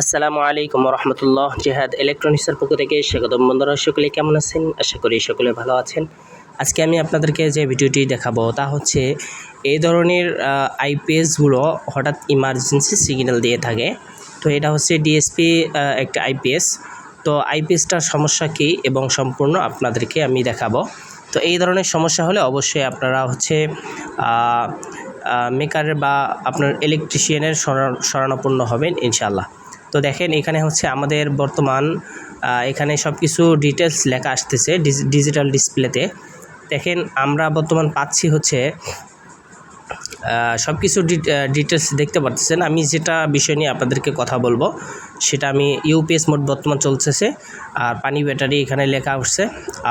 আসসালামু আলাইকুম রহমতুল্লাহ জেহাদ ইলেকট্রনিক্সের পক্ষ থেকে স্বাগতম বন্ধুরা, সকলে কেমন আছেন? আশা করি সকলে ভালো আছেন। আজকে আমি আপনাদেরকে যে ভিডিওটি দেখাবো, তা হচ্ছে এই ধরনের আইপিএসগুলো হঠাৎ ইমার্জেন্সি সিগন্যাল দিয়ে থাকে। তো এটা হচ্ছে ডিএসপি একটা আইপিএস তো আইপিএসটার সমস্যা কী এবং সম্পূর্ণ আপনাদেরকে আমি দেখাবো। তো এই ধরনের সমস্যা হলে অবশ্যই আপনারা হচ্ছে মেকারের বা আপনার ইলেকট্রিশিয়ানের শরণাপন্ন হবেন ইনশাল্লাহ তো দেখেন, এখানে হচ্ছে আমাদের বর্তমান এখানে সব কিছু ডিটেলস লেখা আসতেছে ডিজিটাল ডিসপ্লেতে দেখেন, আমরা বর্তমান পাচ্ছি হচ্ছে সব কিছু ডিটেলস দেখতে পারতেছেন। আমি যেটা বিষয় নিয়ে আপনাদেরকে কথা বলব, সেটা আমি ইউপিএস মোড বর্তমান চলতেছে, আর পানি ব্যাটারি এখানে লেখা উঠছে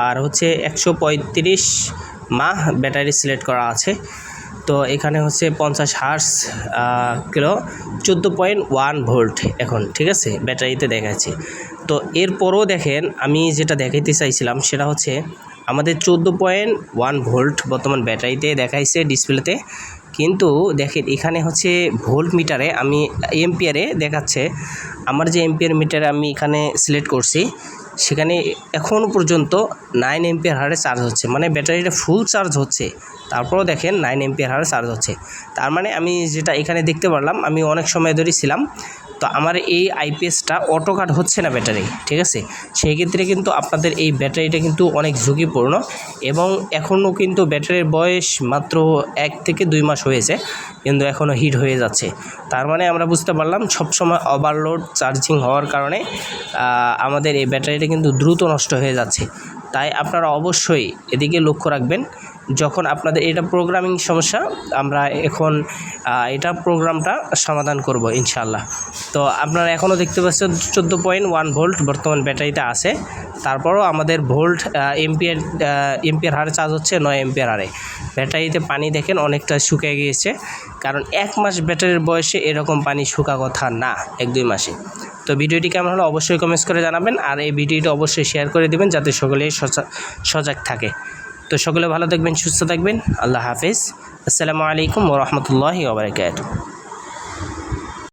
আর হচ্ছে একশো পঁয়ত্রিশ মাহ ব্যাটারি সিলেক্ট করা আছে। তো এখানে হচ্ছে পঞ্চাশ হার্স কিলো চোদ্দ পয়েন্ট ওয়ান ভোল্ট এখন, ঠিক আছে? ব্যাটারিতে দেখাচ্ছে। তো এরপরও দেখেন, আমি যেটা দেখাইতে চাইছিলাম সেটা হচ্ছে আমাদের চোদ্দ পয়েন্ট ওয়ান ভোল্ট বর্তমান ব্যাটারিতে দেখাইছে ডিসপ্লেতে। কিন্তু দেখেন, এখানে হচ্ছে ভোল্ট মিটারে আমি এমপিয়ারে দেখাচ্ছে আমার যে এমপিয়ার মিটার আমি এখানে সিলেক্ট করছি, সেখানে এখনও পর্যন্ত নাইন এমপিয়ার হারে চার্জ হচ্ছে। মানে ব্যাটারিটা ফুল চার্জ হচ্ছে। তারপরেও দেখেন নাইন এমপিয়ার হারে চার্জ হচ্ছে। তার মানে আমি যেটা এখানে দেখতে পারলাম, আমি অনেক সময় ধরেই ছিলাম। তো আমার এই আইপিএসটা অটো কাট হচ্ছে না ব্যাটারি, ঠিক আছে? সেই ক্ষেত্রে কিন্তু আপনাদের এই ব্যাটারিটা কিন্তু অনেক ঝুঁকিপূর্ণ এবং এখনও কিন্তু ব্যাটারির বয়স মাত্র এক থেকে দুই মাস হয়েছে, কিন্তু এখনও হিট হয়ে যাচ্ছে। তার মানে আমরা বুঝতে পারলাম সবসময় ওভারলোড চার্জিং হওয়ার কারণে আমাদের এই ব্যাটারিটা কিন্তু দ্রুত নষ্ট হয়ে যাচ্ছে। তাই আপনারা অবশ্যই এদিকে লক্ষ্য রাখবেন, যখন আপনাদের এটা প্রোগ্রামিং সমস্যা, আমরা এখন এটা প্রোগ্রামটা সমাধান করব ইনশাল্লাহ তো আপনারা এখনও দেখতে পাচ্ছেন চোদ্দ পয়েন্ট ওয়ান ভোল্ট বর্তমান ব্যাটারিতে আছে। তারপরও আমাদের ভোল্ট এমপিয়ার এমপিয়ার হারে চার্জ হচ্ছে, নয় এমপিয়ার হারে। ব্যাটারিতে পানি দেখেন অনেকটা শুকিয়ে গিয়েছে, কারণ এক মাস ব্যাটারির বয়সে এরকম পানি শুকা কথা না, এক দুই মাসে। তো ভিডিওটি কেমন হলো অবশ্যই কমেন্টস করে জানাবেন আর এই ভিডিওটি অবশ্যই শেয়ার করে দেবেন যাতে সকলেই সজাগ থাকে। তো সকলে ভালো থাকবেন, সুস্থ থাকবেন। আল্লাহ হাফিজ। আসসালামু আলাইকুম ওরহমতুল্লাহি ওবরাকাতুহ